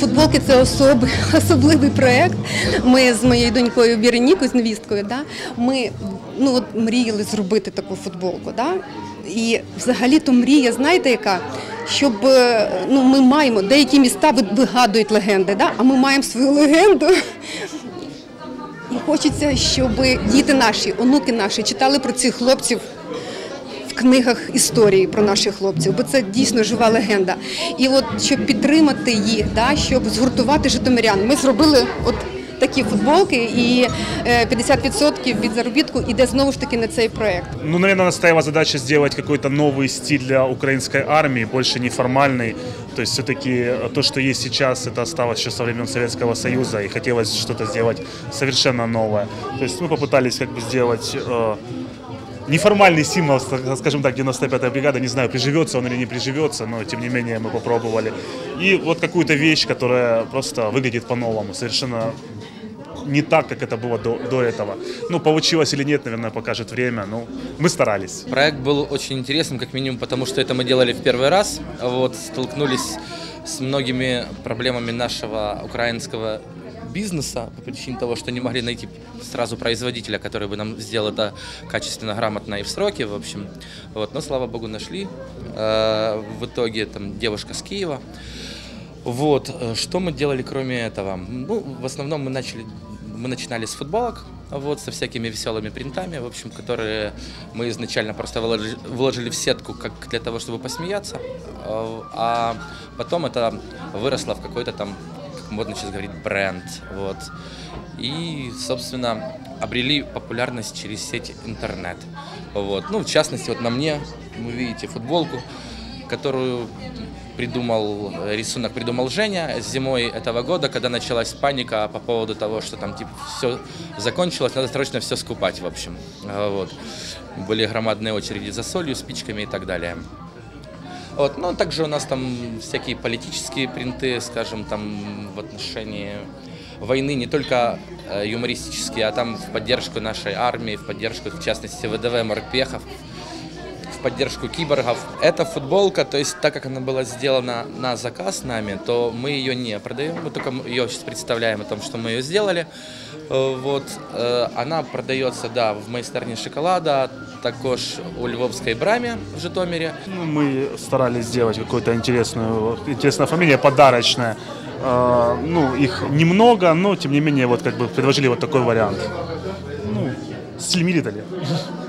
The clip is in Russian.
Футболки це особи, особливий проєкт. Ми з моєю донькою Віренікою, з невісткою, да, ми ну, от, мріяли зробити таку футболку. Да? І взагалі-то мрія, знаєте, яка? Щоб е, ну, ми маємо деякі міста вигадують легенди, да? а ми маємо свою легенду. І хочеться, щоб діти наші, онуки наші читали про цих хлопців в книгах історії про наших хлопців, бо це дійсно жива легенда. І от щоб підтримати їх, да, щоб згуртувати житомирян, ми зробили от такі футболки, і е, 50% від заробітку іде знову ж таки на цей проект. Ну, наверное, стояла задача сделать какой-то новый стиль для украинской армии, больше неформальный. То есть все-таки то, что есть сейчас, это осталось еще со времен Советского Союза, и хотелось что-то сделать совершенно новое. То есть мы попытались как бы сделать э, неформальный символ, скажем так, 95-я бригада. Не знаю, приживется он или не приживется, но тем не менее мы попробовали. И вот какую-то вещь, которая просто выглядит по-новому, совершенно не так, как это было до, до этого. Ну, получилось или нет, наверное, покажет время. Ну, мы старались. Проект был очень интересным, как минимум, потому что это мы делали в первый раз. Вот, столкнулись с многими проблемами нашего украинского бизнеса по причине того, что не могли найти сразу производителя, который бы нам сделал это качественно, грамотно и в сроки, в общем. Вот, но, слава богу, нашли. Э, В итоге там девушка с Киева. Вот, э, что мы делали кроме этого? Ну, в основном мы начали, мы начинали с футболок, вот, со всякими веселыми принтами, в общем, которые мы изначально просто выложили, выложили в сетку, как для того, чтобы посмеяться, э, а потом это выросло в какой-то там, как модно сейчас говорить, бренд, вот. И, собственно, обрели популярность через сеть интернет. Вот. Ну, в частности, вот на мне, вы видите футболку, которую придумал, рисунок придумал Женя зимой этого года, когда началась паника по поводу того, что там типа все закончилось, надо срочно все скупать, в общем. Вот. Были громадные очереди за солью, спичками и так далее. Вот. Ну, также у нас там всякие политические принты, скажем, там в отношении войны, не только э, юмористические, а там в поддержку нашей армии, в поддержку, в частности, ВДВ морпехов, поддержку киборгов. Эта футболка, то есть так как она была сделана на заказ нами, то мы ее не продаем, мы только ее сейчас представляем о том, что мы ее сделали. Э, Вот, э, она продается, да, в майстерні шоколада, також у Львовській брамі в Житомирі. Ну, мы старались сделать какую-то интересную, интересное оформление, подарочное. Э, ну, их немного, но тем не менее, вот как бы предложили вот такой вариант. Ну, стиль милитари.